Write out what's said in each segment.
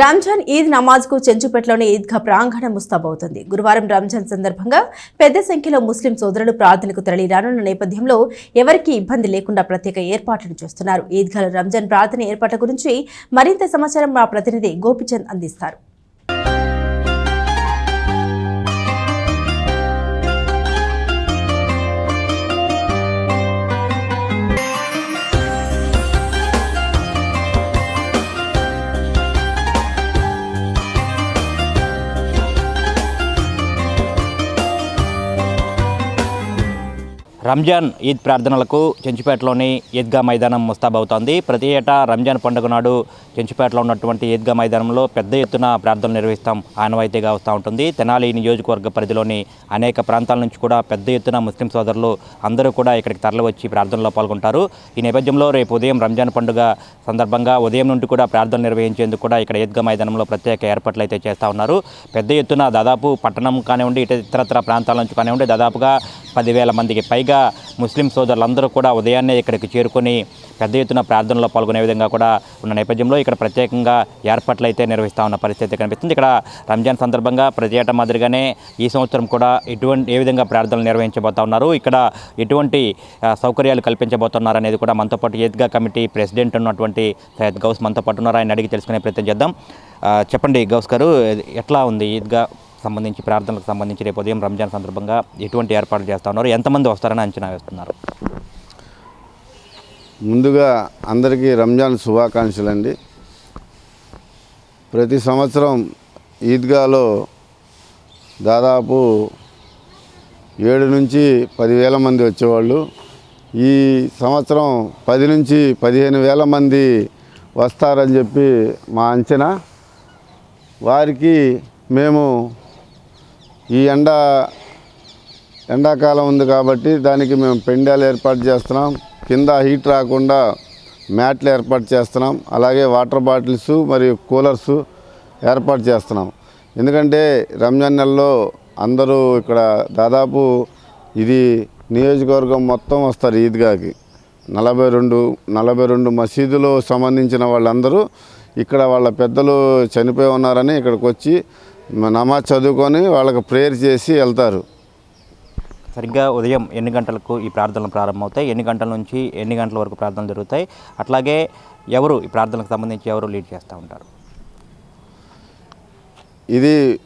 రంజాన్ ఈద్ నమాజ్కు చెంచుపేటలోని ఈద్గా ప్రాంగణం ముస్తాబవుతుంది. గురువారం రంజాన్ సందర్భంగా పెద్ద సంఖ్యలో ముస్లిం సోదరులు ప్రార్థనకు తరలి రానున్న నేపథ్యంలో ఎవరికీ ఇబ్బంది లేకుండా ప్రత్యేక ఏర్పాట్లు చేస్తున్నారు. ఈద్గాలో రంజాన్ ప్రార్థన ఏర్పాట్ల గురించి మరింత సమాచారం మా ప్రతినిధి గోపిచంద్ అందిస్తారు. రంజాన్ ఈద్ ప్రార్థనలకు చెంచుపేటలోని ఈద్గా మైదానం ముస్తాబవుతోంది ప్రతి ఏటా రంజాన్ పండుగ నాడు చెంచుపేటలో ఉన్నటువంటి ఈద్గా మైదానంలో పెద్ద ఎత్తున ప్రార్థనలు నిర్వహిస్తాం. ఆనవాయితీగా వస్తూ ఉంటుంది. తెనాలి నియోజకవర్గ పరిధిలోని అనేక ప్రాంతాల నుంచి కూడా పెద్ద ఎత్తున ముస్లిం సోదరులు అందరూ కూడా ఇక్కడికి తరలివచ్చి ప్రార్థనలో పాల్గొంటారు. ఈ నేపథ్యంలో రేపు ఉదయం రంజాన్ పండుగ సందర్భంగా ఉదయం నుండి కూడా ప్రార్థనలు నిర్వహించేందుకు కూడా ఇక్కడ ఈద్గా మైదానంలో ప్రత్యేక ఏర్పాట్లు అయితే చేస్తూ ఉన్నారు. పెద్ద ఎత్తున దాదాపు పట్టణం కానివ్వండి ఇతర ఇతరత్ర ప్రాంతాల నుంచి కానివ్వండి దాదాపుగా పదివేల మందికి పైగా ముస్లిం సోదరులందరూ కూడా ఉదయాన్నే ఇక్కడికి చేరుకొని పెద్ద ఎత్తున ప్రార్థనలో పాల్గొనే విధంగా కూడా ఉన్న నేపథ్యంలో ఇక్కడ ప్రత్యేకంగా ఏర్పాట్లు అయితే నిర్వహిస్తూ ఉన్న పరిస్థితి కనిపిస్తుంది. ఇక్కడ రంజాన్ సందర్భంగా ప్రతి ఏటా మాదిరిగానే ఈ సంవత్సరం కూడా ఎటువంటి ఏ విధంగా ప్రార్థనలు నిర్వహించబోతా ఉన్నారు ఇక్కడ ఎటువంటి సౌకర్యాలు కల్పించబోతున్నారు అనేది కూడా మనతో పాటు ఈద్గా కమిటీ ప్రెసిడెంట్ ఉన్నటువంటి సయ్యద్ గౌస్ మనతో పాటు ఉన్నారు. ఆయన అడిగి తెలుసుకునే ప్రయత్నం చేద్దాం. చెప్పండి గౌస్ గారు ఎట్లా ఉంది ఈద్గా సంబంధించి ప్రార్థనలకు సంబంధించి రేపు ఉదయం రంజాన్ సందర్భంగా ఎటువంటి ఏర్పాట్లు చేస్తా ఉన్నారు ఎంతమంది వస్తారని అంచనా వేస్తున్నారు? ముందుగా అందరికీ రంజాన్ శుభాకాంక్షలు అండి ప్రతి సంవత్సరం ఈద్గాలో దాదాపు ఏడు నుంచి పదివేల మంది వచ్చేవాళ్ళు. ఈ సంవత్సరం పది నుంచి పదిహేను వేల మంది వస్తారని చెప్పి మా అంచనా. వారికి మేము ఈ ఎండ ఎండాకాలం ఉంది కాబట్టి దానికి మేము పెండాలు ఏర్పాటు చేస్తున్నాం. కింద హీట్ రాకుండా మ్యాట్లు ఏర్పాటు చేస్తున్నాం. అలాగే వాటర్ బాటిల్స్ మరియు కూలర్స్ ఏర్పాటు చేస్తున్నాం. ఎందుకంటే రంజాన్ నెలలో అందరూ ఇక్కడ దాదాపు ఇది నియోజకవర్గం మొత్తం వస్తారు ఈద్గాకి. నలభై రెండు నలభై రెండు మసీదులో సంబంధించిన వాళ్ళందరూ ఇక్కడ వాళ్ళ పెద్దలు చనిపోయి ఉన్నారని ఇక్కడికి వచ్చి నమాజ్ చదువుకొని వాళ్ళకి ప్రేయర్ చేసి వెళ్తారు. సరిగ్గా ఉదయం ఎన్ని గంటలకు ఈ ప్రార్థనలు ప్రారంభమవుతాయి? ఎన్ని గంటల నుంచి ఎన్ని గంటల వరకు ప్రార్థనలు జరుగుతాయి? అట్లాగే ఎవరు ఈ ప్రార్థనలకు సంబంధించి ఎవరు లీడ్ చేస్తూ ఉంటారు? ఇది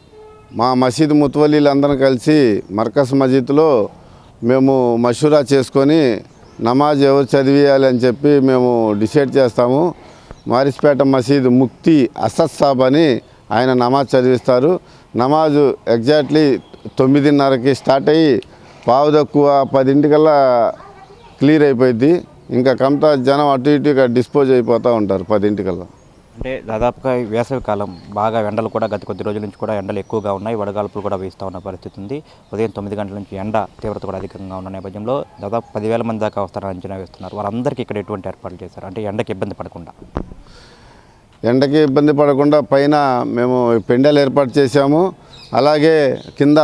మా మసీద్ ముత్వలీలు అందరం కలిసి మర్కస్ మసీద్లో మేము మషూరా చేసుకొని నమాజ్ ఎవరు చదివేయాలి అని చెప్పి మేము డిసైడ్ చేస్తాము. మారిస్పేట మసీద్ ముక్తి అసద్ సాబ్ అని ఆయన నమాజ్ చదివిస్తారు. నమాజు ఎగ్జాక్ట్లీ తొమ్మిదిన్నరకి స్టార్ట్ అయ్యి పావు తక్కువ పదింటికల్లా క్లియర్ అయిపోయింది ఇంకా కమతా జనం అటు ఇటు డిస్పోజ్ అయిపోతూ ఉంటారు పదింటికల్లా. అంటే దాదాపుగా వేసవి కాలం బాగా ఎండలు కూడా గత కొద్ది రోజుల నుంచి కూడా ఎండలు ఎక్కువగా ఉన్నాయి. వడగాల్పులు కూడా వేస్తూ ఉన్న పరిస్థితి ఉంది. ఉదయం తొమ్మిది గంటల నుంచి ఎండ తీవ్రత కూడా అధికంగా ఉన్న నేపథ్యంలో దాదాపు పదివేల మంది దాకా వస్తారని అంచనా వేస్తున్నారు. వారందరికీ ఇక్కడ ఎటువంటి ఏర్పాట్లు చేశారు? అంటే ఎండకి ఇబ్బంది పడకుండా. ఎండకి ఇబ్బంది పడకుండా పైన మేము పెండలు ఏర్పాటు చేశాము. అలాగే కింద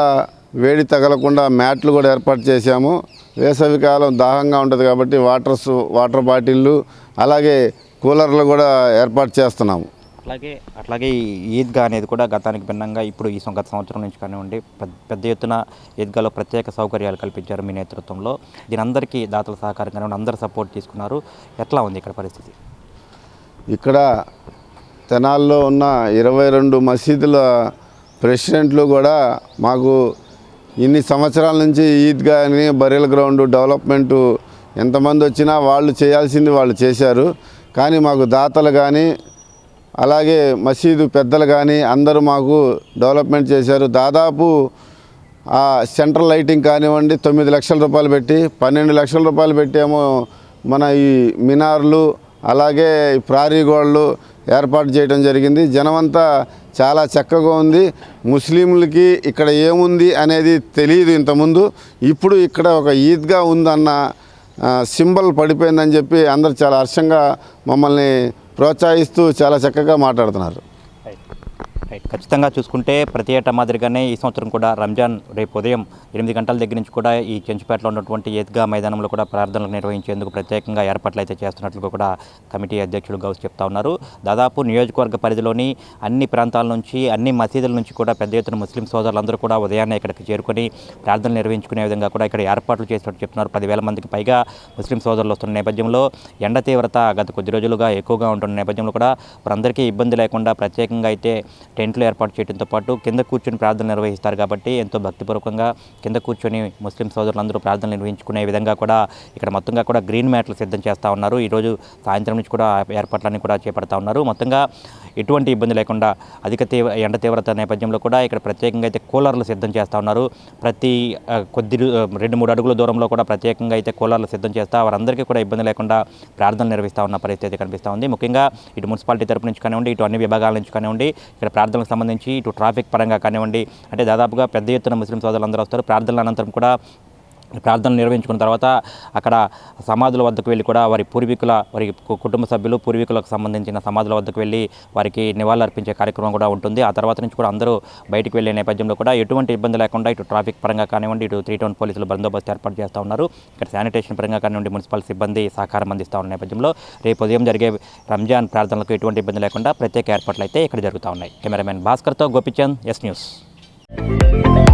వేడి తగలకుండా మ్యాట్లు కూడా ఏర్పాటు చేశాము. వేసవి కాలం దాహంగా ఉంటుంది కాబట్టి వాటర్స్ వాటర్ బాటిళ్ళు అలాగే కూలర్లు కూడా ఏర్పాటు చేస్తున్నాము. అట్లాగే అట్లాగే ఈద్గా అనేది కూడా గతానికి భిన్నంగా ఇప్పుడు ఈ గత సంవత్సరం నుంచి కానివ్వండి పెద్ద- పెద్ద ఎత్తున ఈద్గాలో ప్రత్యేక సౌకర్యాలు కల్పించారు మీ నేతృత్వంలో. దీని అందరికీ దాతల సహకారం కానివ్వండి అందరూ సపోర్ట్ తీసుకున్నారు. ఎట్లా ఉంది ఇక్కడ పరిస్థితి? ఇక్కడ తెనాల్లో ఉన్న ఇరవై రెండు మసీదుల ప్రెసిడెంట్లు కూడా మాకు ఇన్ని సంవత్సరాల నుంచి ఈద్గా అని బరీల గ్రౌండ్ డెవలప్మెంటు ఎంతమంది వచ్చినా వాళ్ళు చేయాల్సింది వాళ్ళు చేశారు. కానీ మాకు దాతలు కానీ అలాగే మసీదు పెద్దలు కానీ అందరూ మాకు డెవలప్మెంట్ చేశారు. దాదాపు ఆ సెంట్రల్ లైటింగ్ కానివ్వండి తొమ్మిది లక్షల రూపాయలు పెట్టి పన్నెండు లక్షల రూపాయలు పెట్టేమో మన ఈ మినార్లు అలాగే ప్రారీ గోడలు ఏర్పాటు చేయడం జరిగింది. జనమంతా చాలా చక్కగా ఉంది. ముస్లింలకి ఇక్కడ ఏముంది అనేది తెలియదు ఇంతకుముందు. ఇప్పుడు ఇక్కడ ఒక ఈద్గా ఉందన్న సింబల్ పడిపోయిందని చెప్పి అందరు చాలా హర్షంగా మమ్మల్ని ప్రోత్సహిస్తూ చాలా చక్కగా మాట్లాడుతున్నారు. రైట్ ఖచ్చితంగా చూసుకుంటే ప్రతి ఏటా మాదిరిగానే ఈ సంవత్సరం కూడా రంజాన్ రేపు ఉదయం ఎనిమిది గంటల దగ్గర నుంచి కూడా ఈ చెంచుపేటలో ఉన్నటువంటి ఈద్గా మైదానంలో కూడా ప్రార్థనలు నిర్వహించేందుకు ప్రత్యేకంగా ఏర్పాట్లు అయితే చేస్తున్నట్లు కూడా కమిటీ అధ్యక్షులు గౌస్ చెప్తా ఉన్నారు. దాదాపు నియోజకవర్గ పరిధిలోని అన్ని ప్రాంతాల నుంచి అన్ని మసీదుల నుంచి కూడా పెద్ద ఎత్తున ముస్లిం సోదరులందరూ కూడా ఉదయాన్నే ఇక్కడికి చేరుకొని ప్రార్థనలు నిర్వహించుకునే విధంగా కూడా ఇక్కడ ఏర్పాట్లు చేసినట్టు చెప్తున్నారు. పదివేల మందికి పైగా ముస్లిం సోదరులు వస్తున్న నేపథ్యంలో ఎండ తీవ్రత గత కొద్ది రోజులుగా ఎక్కువగా ఉంటున్న నేపథ్యంలో కూడా వారందరికీ ఇబ్బంది లేకుండా ప్రత్యేకంగా అయితే టెంట్లు ఏర్పాటు చేయడంతో పాటు కింద కూర్చొని ప్రార్థన నిర్వహిస్తారు కాబట్టి ఎంతో భక్తిపూర్వకంగా కింద కూర్చొని ముస్లిం సోదరులందరూ ప్రార్థనలు నిర్వహించుకునే విధంగా కూడా ఇక్కడ మొత్తంగా కూడా గ్రీన్ మ్యాట్లు సిద్ధం చేస్తూ ఉన్నారు. ఈరోజు సాయంత్రం నుంచి కూడా ఏర్పాట్లన్నీ కూడా చేపడతా ఉన్నారు. మొత్తంగా ఎటువంటి ఇబ్బంది లేకుండా అధిక తీవ్ర ఎండ తీవ్రత నేపథ్యంలో కూడా ఇక్కడ ప్రత్యేకంగా అయితే కూలర్లు సిద్ధం చేస్తూ ఉన్నారు. ప్రతి కొద్ది రెండు మూడు అడుగుల దూరంలో కూడా ప్రత్యేకంగా అయితే కూలర్లు సిద్ధం చేస్తూ వారందరికీ కూడా ఇబ్బంది లేకుండా ప్రార్థనలు నిర్వహిస్తూ ఉన్న పరిస్థితి కనిపిస్తూ ఉంది ముఖ్యంగా ఇటు మున్సిపాలిటీ తరపు నుంచి కానివ్వండి ఇటు అన్ని విభాగాల నుంచి కానివ్వండి ఇక్కడ ప్రార్థనలకు సంబంధించి ఇటు ట్రాఫిక్ పరంగా కానివ్వండి అంటే దాదాపుగా పెద్ద ఎత్తున ముస్లిం సోదరులందరూ వస్తారు. ప్రార్థనల అనంతరం కూడా ప్రార్థనలు నిర్వహించుకున్న తర్వాత అక్కడ సమాధుల వద్దకు వెళ్ళి కూడా వారి పూర్వీకుల వారి కు- కుటుంబ సభ్యులు పూర్వీకులకు సంబంధించిన సమాధుల వద్దకు వెళ్ళి వారికి నివాళులు అర్పించే కార్యక్రమం కూడా ఉంటుంది. ఆ తర్వాత నుంచి కూడా అందరూ బయటికి వెళ్ళే నేపథ్యంలో కూడా ఎటువంటి ఇబ్బంది లేకుండా ఇటు ట్రాఫిక్ పరంగా కానివ్వండి ఇటు త్రీ టౌన్ పోలీసులు బందోబస్తు ఏర్పాటు చేస్తూ ఉన్నారు. ఇక్కడ శానిటేషన్ పరంగా కానివ్వండి మున్సిపల్ సిబ్బంది సహకారం అందిస్తూ ఉన్న నేపథ్యంలో రేపు ఉదయం జరిగే రంజాన్ ప్రార్థనలకు ఎటువంటి ఇబ్బంది లేకుండా ప్రత్యేక ఏర్పాట్లు అయితే ఇక్కడ జరుగుతూ ఉన్నాయి. కెమెరామెన్ భాస్కర్తో గోపిచంద్ ఎస్ న్యూస్.